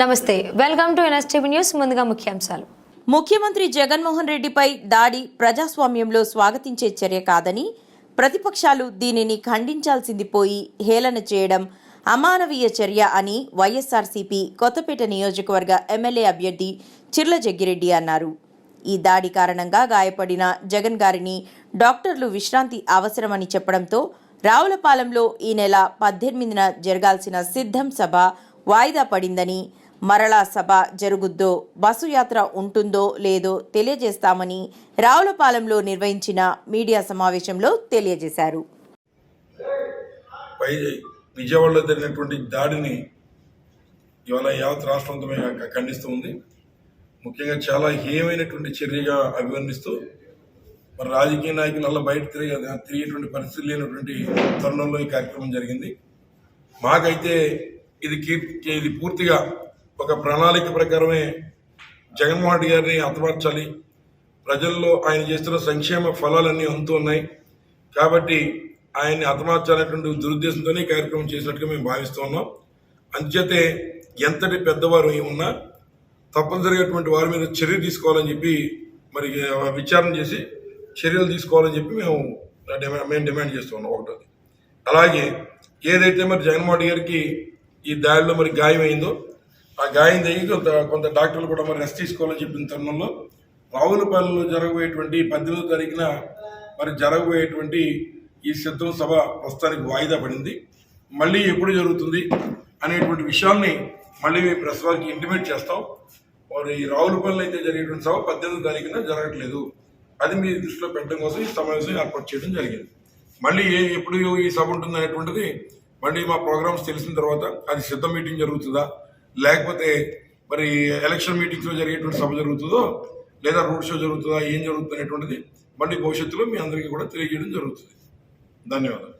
నమస్తే welcome to NSTV news ముందుగా ముఖ్యాంశాలు. ముఖ్యమంత్రి జగన్మోహన్ రెడ్డిపై దాడి ప్రజాస్వామ్యంలో స్వాగతించే చర్య కాదని ప్రతిపక్షాలు దీనిని ఖండించాల్సింది పోయి హేళన చేయడం అమానవీయ చర్య అని వైఎస్ఆర్సీపీ కొత్తపేట నియోజకవర్గ ఎమ్మెల్యే అభ్యర్థి చిర్ల జగ్గిరెడ్డి అన్నారు. ఈ దాడి కారణంగా గాయపడిన జగన్ గారిని డాక్టర్లు విశ్రాంతి అవసరమని చెప్పడంతో రావులపాలెంలో ఈ నెల పద్దెనిమిదిన జరగాల్సిన సిద్ధం సభ వాయిదా పడిందని మరలా సభ జరుగుద్దో బస్సు యాత్ర ఉంటుందో లేదో తెలియజేస్తామని రావులపాలెంలో నిర్వహించిన మీడియా సమావేశంలో తెలియజేశారు. విజయవాడలో జరిగినటువంటి దాడిని ఇవాళ యావత్ రాష్ట్రంతమే ఖండిస్తూ ఉంది. ముఖ్యంగా చాలా హేయమైనటువంటి చర్యగా అభివర్ణిస్తూ మరి రాజకీయ నాయకులు అలా బయట తిరిగి తిరిగేటువంటి పరిస్థితి లేనటువంటి తరుణంలో ఈ కార్యక్రమం జరిగింది. మాకైతే ఇది కీర్తి ఇది పూర్తిగా ఒక ప్రణాళిక ప్రకారమే జగన్మోహన్ రెడ్డి గారిని హతమార్చాలి ప్రజల్లో ఆయన చేస్తున్న సంక్షేమ ఫలాలన్నీ అందుతున్నాయి కాబట్టి ఆయన్ని హతమార్చాలనేటువంటి దురుద్దేశంతోనే కార్యక్రమం చేసినట్టుగా మేము భావిస్తున్నాం అంచేతే ఎంతటి పెద్దవారు అయి ఉన్నా తప్పనిసరిగాటువంటి వారి మీద చర్య తీసుకోవాలని చెప్పి మరి విచారణ చేసి చర్యలు తీసుకోవాలని చెప్పి మేము డిమాండ్ మేము డిమాండ్ చేస్తున్నాం ఒకటి ఒకటోది. అలాగే ఏదైతే మరి జగన్మోహన్ గారికి ఈ దాడిలో మరి గాయమైందో ఆ గాయం తగ్గి కొంత కొంత డాక్టర్లు కూడా మరి రెస్ట్ తీసుకోవాలని చెప్పిన తరుణంలో రావులపల్లిలో జరగబోయేటువంటి పద్దెనిమిదో తారీఖున మరి జరగబోయేటువంటి ఈ సిద్ధం సభ ప్రస్తుతానికి వాయిదా పడింది. మళ్ళీ ఎప్పుడు జరుగుతుంది అనేటువంటి విషయాల్ని మళ్ళీ మేము ప్రెస్ వారికి ఇంటిమేట్ చేస్తాం. మరి ఈ రావులపల్లి అయితే జరిగేటువంటి సభ పద్దెనిమిదో తారీఖున జరగట్లేదు. అది మీ దృష్టిలో పెట్టడం కోసం ఈ సమావేశం ఏర్పాటు చేయడం జరిగింది. మళ్ళీ ఏ ఎప్పుడు ఈ సభ ఉంటుంది అనేటువంటిది మళ్ళీ మా ప్రోగ్రామ్స్ తెలిసిన తర్వాత అది సిద్ధ మీటింగ్ జరుగుతుందా? లేకపోతే మరి ఎలక్షన్ మీటింగ్స్లో జరిగేటువంటి సభ జరుగుతుందో లేదా రోడ్ షో జరుగుతుందా ఏం జరుగుతుంది అనేటువంటిది మళ్ళీ భవిష్యత్తులో మీ అందరికీ కూడా తెలియజేయడం జరుగుతుంది. ధన్యవాదాలు.